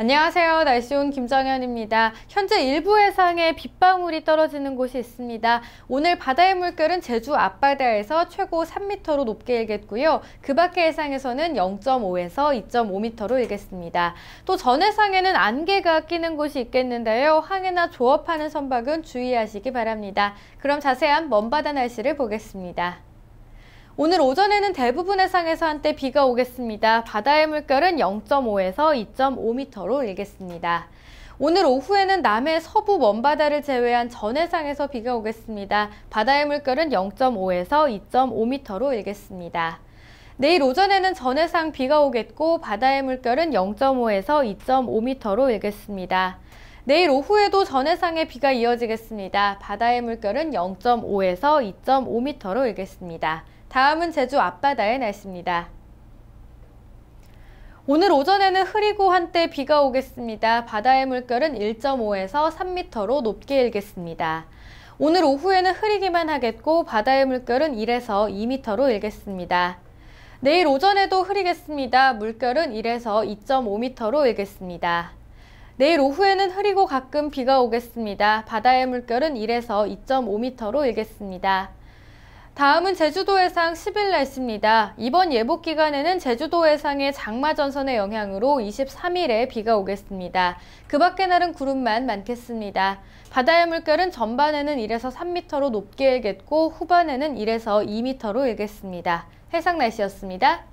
안녕하세요. 날씨 온 김정현입니다. 현재 일부 해상에 빗방울이 떨어지는 곳이 있습니다. 오늘 바다의 물결은 제주 앞바다에서 최고 3m로 높게 일겠고요. 그 밖의 해상에서는 0.5에서 2.5m로 일겠습니다. 또 전해상에는 안개가 끼는 곳이 있겠는데요. 항해나 조업하는 선박은 주의하시기 바랍니다. 그럼 자세한 먼바다 날씨를 보겠습니다. 오늘 오전에는 대부분 해상에서 한때 비가 오겠습니다. 바다의 물결은 0.5에서 2.5m로 일겠습니다. 오늘 오후에는 남해 서부 먼바다를 제외한 전 해상에서 비가 오겠습니다. 바다의 물결은 0.5에서 2.5m로 일겠습니다. 내일 오전에는 전해상 비가 오겠고 바다의 물결은 0.5에서 2.5m로 일겠습니다. 내일 오후에도 전해상에 비가 이어지겠습니다. 바다의 물결은 0.5에서 2.5m로 일겠습니다. 다음은 제주 앞바다의 날씨입니다. 오늘 오전에는 흐리고 한때 비가 오겠습니다. 바다의 물결은 1.5에서 3m로 높게 일겠습니다. 오늘 오후에는 흐리기만 하겠고 바다의 물결은 1에서 2m로 일겠습니다. 내일 오전에도 흐리겠습니다. 물결은 1에서 2.5m로 일겠습니다. 내일 오후에는 흐리고 가끔 비가 오겠습니다. 바다의 물결은 1에서 2.5m로 일겠습니다. 다음은 제주도 해상 10일 날씨입니다. 이번 예보 기간에는 제주도 해상의 장마 전선의 영향으로 23일에 비가 오겠습니다. 그 밖의 날은 구름만 많겠습니다. 바다의 물결은 전반에는 1에서 3m로 높게 일겠고 후반에는 1에서 2m로 일겠습니다. 해상 날씨였습니다.